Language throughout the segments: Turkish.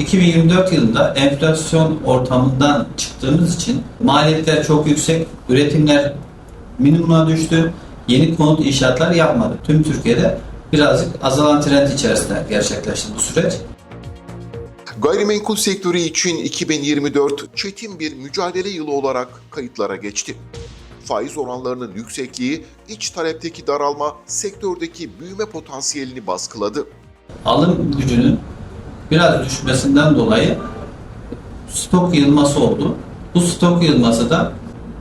2024 yılında enflasyon ortamından çıktığımız için maliyetler çok yüksek, üretimler minimuma düştü, yeni konut inşaatlar yapmadı. Tüm Türkiye'de birazcık azalan trend içerisinde gerçekleşti bu süreç. Gayrimenkul sektörü için 2024 çetin bir mücadele yılı olarak kayıtlara geçti. Faiz oranlarının yüksekliği, iç talepteki daralma sektördeki büyüme potansiyelini baskıladı. alım gücünün biraz düşmesinden dolayı stok yığılması oldu. Bu stok yığılması da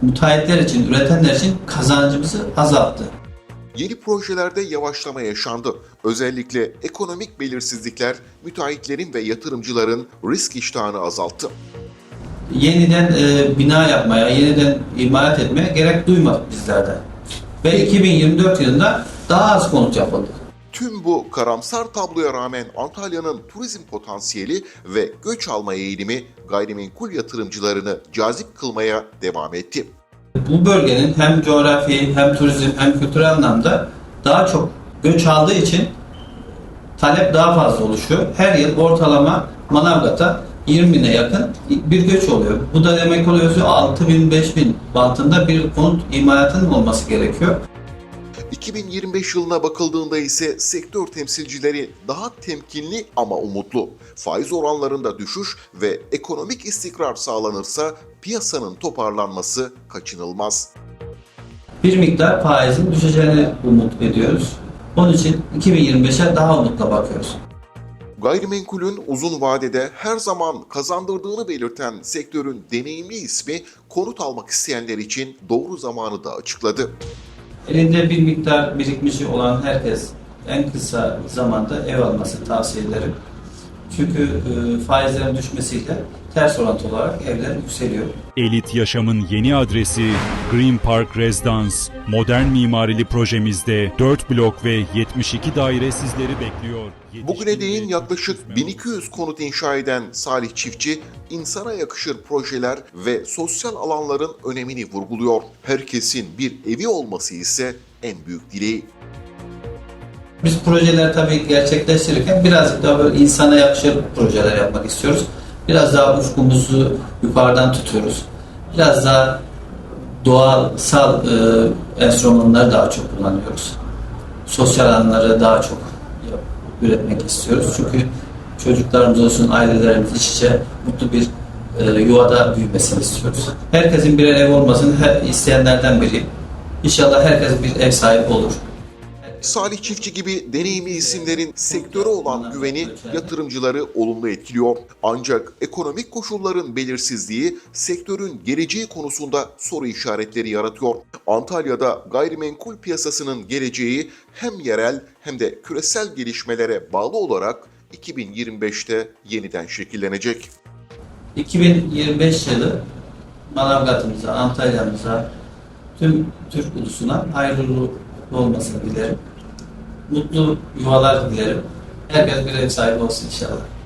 müteahhitler için, üretenler için kazancımızı azalttı. Yeni projelerde yavaşlama yaşandı. Özellikle ekonomik belirsizlikler müteahhitlerin ve yatırımcıların risk iştahını azalttı. Yeniden e, bina yapmaya, yeniden imalat etmeye gerek duymadık bizlerde. Ve 2024 yılında daha az konut yapıldı. Tüm bu karamsar tabloya rağmen Antalya'nın turizm potansiyeli ve göç alma eğilimi gayrimenkul yatırımcılarını cazip kılmaya devam etti. Bu bölgenin hem coğrafi hem turizm hem kültürel anlamda daha çok göç aldığı için talep daha fazla oluşuyor. Her yıl ortalama Manavgat'a 20 bine yakın bir göç oluyor. Bu da demek oluyor ki 6 bin 5 bin bantında bir konut imalatının olması gerekiyor. 2025 yılına bakıldığında ise sektör temsilcileri daha temkinli ama umutlu. Faiz oranlarında düşüş ve ekonomik istikrar sağlanırsa piyasanın toparlanması kaçınılmaz. Bir miktar faizin düşeceğini umut ediyoruz. Onun için 2025'e daha umutla bakıyoruz. Gayrimenkulün uzun vadede her zaman kazandırdığını belirten sektörün deneyimli ismi konut almak isteyenler için doğru zamanı da açıkladı. Elinde bir miktar birikmişi olan herkes en kısa zamanda ev alması tavsiye ederim. Çünkü e, faizlerin düşmesiyle ters orantı olarak evler yükseliyor. Elit yaşamın yeni adresi Green Park Residence. Modern mimarili projemizde 4 blok ve 72 daire sizleri bekliyor. Bugüne değin yaklaşık çocuk 1200 konut inşa eden Salih Çiftçi, insana yakışır projeler ve sosyal alanların önemini vurguluyor. Herkesin bir evi olması ise en büyük dileği. Biz projeler tabii gerçekleştirirken birazcık daha böyle insana yakışır projeler yapmak istiyoruz. Biraz daha ufkumuzu yukarıdan tutuyoruz. Biraz daha doğalsal e, enstrümanları daha çok kullanıyoruz. Sosyal alanları daha çok üretmek istiyoruz. Çünkü çocuklarımız olsun, ailelerimiz iç içe mutlu bir e, yuvada büyümesini istiyoruz. Herkesin birer ev olmasını her isteyenlerden biriyim. İnşallah herkes bir ev sahibi olur. Salih Çiftçi gibi deneyimli isimlerin sektöre olan güveni yatırımcıları olumlu etkiliyor. Ancak ekonomik koşulların belirsizliği sektörün geleceği konusunda soru işaretleri yaratıyor. Antalya'da gayrimenkul piyasasının geleceği hem yerel hem de küresel gelişmelere bağlı olarak 2025'te yeniden şekillenecek. 2025 yılı Manavgat'ımıza, Antalya'mıza, tüm Türk ulusuna hayırlı olmasını dilerim. Mutlu yuvalar dilerim. Herkes bir ev sahibi olsun inşallah.